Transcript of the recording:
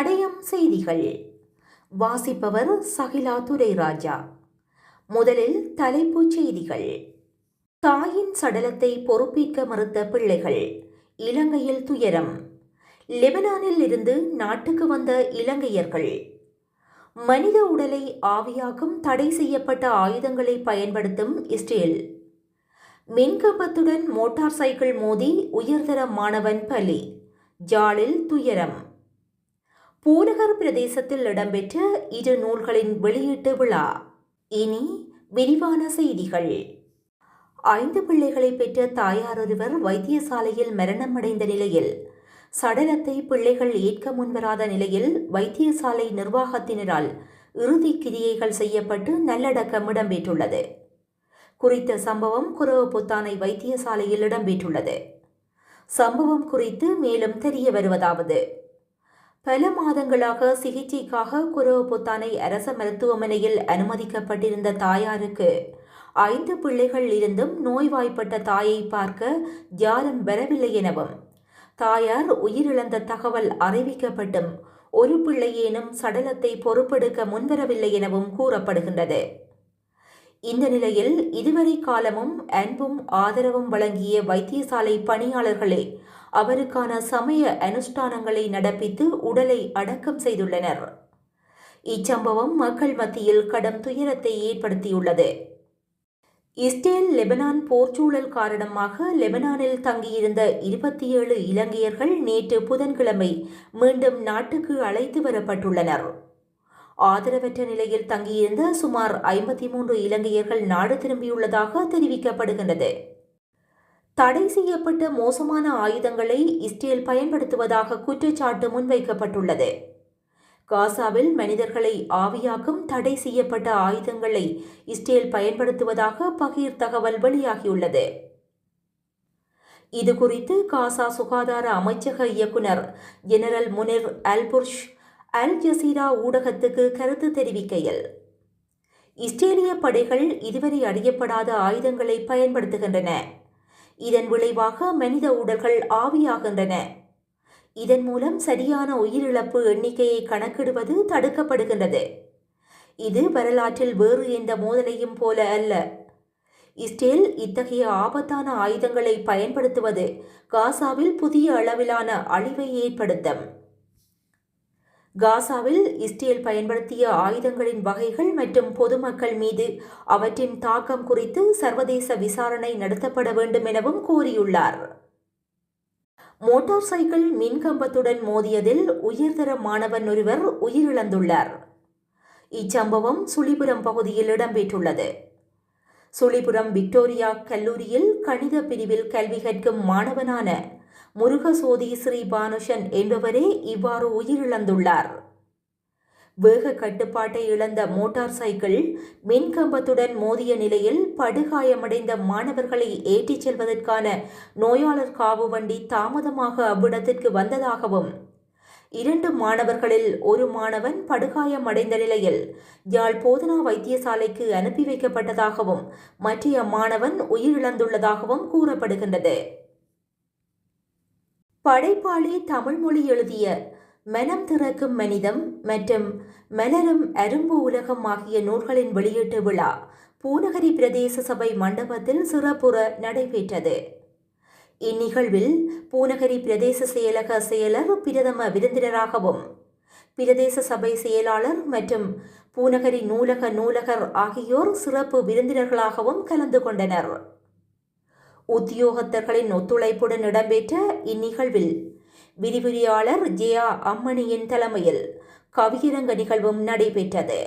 தடயம் செய்திகள். வாசிப்பவர் சகிலா துரைராஜா முதலில் தலைப்புச் செய்திகள். தாயின் சடலத்தை பொறுப்பேற்க மறுத்த பிள்ளைகள் இலங்கையில் துயரம். லெபனானில் இருந்து நாட்டுக்கு வந்த இலங்கையர்கள். மனித உடலை ஆவியாக்கும் தடை செய்யப்பட்ட ஆயுதங்களை பயன்படுத்தும் இஸ்ரேல். மின்கம்பத்துடன் மோட்டார் சைக்கிள் மோதி உயர்தர மாணவன் பலி ஜாலில் துயரம். பூநகர் பிரதேசத்தில் இடம்பெற்ற இரு நூல்களின் வெளியீட்டு விழா. இனி விரிவான செய்திகள். ஐந்து பிள்ளைகளை பெற்ற தாயார் ஒருவர் வைத்தியசாலையில் மரணமடைந்த நிலையில் சடலத்தை பிள்ளைகள் ஏற்க முன்வராத நிலையில் வைத்தியசாலை நிர்வாகத்தினரால் இறுதி கிரியைகள் செய்யப்பட்டு நல்லடக்கம் இடம்பெற்றுள்ளது. குறித்த சம்பவம் குரவு புத்தானை வைத்தியசாலையில் இடம்பெற்றுள்ளது. சம்பவம் குறித்து மேலும் தெரிய வருவதாவது. பல மாதங்களாக சிகிச்சைக்காக குரவ புத்தானை அரச மருத்துவமனையில் அனுமதிக்கப்பட்டிருந்த தாயாருக்கு ஐந்து பிள்ளைகள் இருந்தும் நோய்வாய்ப்பட்ட தாயை பார்க்க யாரும் வரவில்லை எனவும் தாயார் உயிரிழந்த தகவல் அறிவிக்கப்பட்டும் ஒரு பிள்ளையேனும் சடலத்தை பொறுப்பெடுக்க முன்வரவில்லை எனவும் கூறப்படுகின்றது. இந்த நிலையில் இதுவரை காலமும் அன்பும் ஆதரவும் வழங்கிய வைத்தியசாலை பணியாளர்களே அவருக்கான சமய அனுஷ்டானங்களை நடப்பித்து உடலை அடக்கம் செய்துள்ளனர். இச்சம்பவம் மக்கள் மத்தியில் கடும் துயரத்தை ஏற்படுத்தியுள்ளது. இஸ்ரேல் லெபனான் போர்ச்சூழல் காரணமாக லெபனானில் தங்கியிருந்த இருபத்தி ஏழு இலங்கையர்கள் நேற்று புதன்கிழமை மீண்டும் நாட்டுக்கு அழைத்து வரப்பட்டுள்ளனர். ஆதரவற்ற நிலையில் தங்கியிருந்த சுமார் ஐம்பத்தி மூன்று இலங்கையர்கள் நாடு திரும்பியுள்ளதாக தெரிவிக்கப்படுகின்றது. தடை செய்யப்பட்ட மோசமான ஆயுதங்களை இஸ்ரேல் பயன்படுத்துவதாக குற்றச்சாட்டு முன்வைக்கப்பட்டுள்ளது. காசாவில் மனிதர்களை ஆவியாக்கும் தடை செய்யப்பட்ட ஆயுதங்களை இஸ்ரேல் பயன்படுத்துவதாக பகீர் தகவல் வெளியாகியுள்ளது. இதுகுறித்து காசா சுகாதார அமைச்சக இயக்குனர் general Munir Albursh Al Jazeera ஊடகத்துக்கு கருத்து தெரிவிக்கையில் இஸ்ரேலிய படைகள் இதுவரை அறியப்படாத ஆயுதங்களை பயன்படுத்துகின்றன. இதன் விளைவாக மனித உடல்கள் ஆவியாகின்றன. இதன் மூலம் சரியான உயிரிழப்பு எண்ணிக்கையை கணக்கிடுவது தடுக்கப்படுகின்றது. இது வரலாற்றில் வேறு எந்த மோதலையும் போல அல்ல. இஸ்ரேல் இத்தகைய ஆபத்தான ஆயுதங்களை பயன்படுத்துவது காசாவில் புதிய அளவிலான அழிவை ஏற்படுத்தும். காசாவில் இஸ்ரேல் பயன்படுத்திய ஆயுதங்களின் வகைகள் மற்றும் பொதுமக்கள் மீது அவற்றின் தாக்கம் குறித்து சர்வதேச விசாரணை நடத்தப்பட வேண்டும் எனவும் கூறியுள்ளார் மோட்டார் சைக்கிள் மின்கம்பத்துடன் மோதியதில் உயர்தர மாணவன் ஒருவர் உயிரிழந்துள்ளார். இச்சம்பவம் சுழிபுரம் பகுதியில் இடம்பெற்றுள்ளது. சுழிபுரம் விக்டோரியா கல்லூரியில் கணித பிரிவில் கல்வி கற்கும் மாணவனான முருகசோதி ஸ்ரீ பானுஷன் என்பவரே இவ்வாறு உயிரிழந்துள்ளார். வேக கட்டுப்பாட்டை இழந்த மோட்டார் சைக்கிள் மின்கம்பத்துடன் மோதிய நிலையில் படுகாயமடைந்த மாணவர்களை ஏற்றிச் செல்வதற்கான நோயாளர் காவு வண்டி தாமதமாக அவ்விடத்திற்கு வந்ததாகவும் இரண்டு மாணவர்களில் ஒரு மாணவன் படுகாயமடைந்த நிலையில் யாழ் போதனா வைத்தியசாலைக்கு அனுப்பி வைக்கப்பட்டதாகவும் மற்றைய மாணவன் உயிரிழந்துள்ளதாகவும் கூறப்படுகின்றது. படைப்பாளி தமிழ்மொழி எழுதிய மனம் திறக்கும் மனிதம் மற்றும் மலரும் அரும்பு உலகம் ஆகிய நூல்களின் வெளியீட்டு விழா பூநகரி பிரதேச சபை மண்டபத்தில் சிறப்புற நடைபெற்றது. இந்நிகழ்வில் பூநகரி பிரதேச செயலக செயலர் பிரதம விருந்தினராகவும் பிரதேச சபை செயலாளர் மற்றும் பூநகரி நூலக நூலகர் ஆகியோர் சிறப்பு விருந்தினர்களாகவும் கலந்து கொண்டனர். உத்தியோகத்தர்களின் ஒத்துழைப்புடன் இடம்பெற்ற இந்நிகழ்வில் விரிவுரையாளர் ஜெயா அம்மணியின் தலைமையில் கவியரங்க நிகழ்வும் நடைபெற்றது.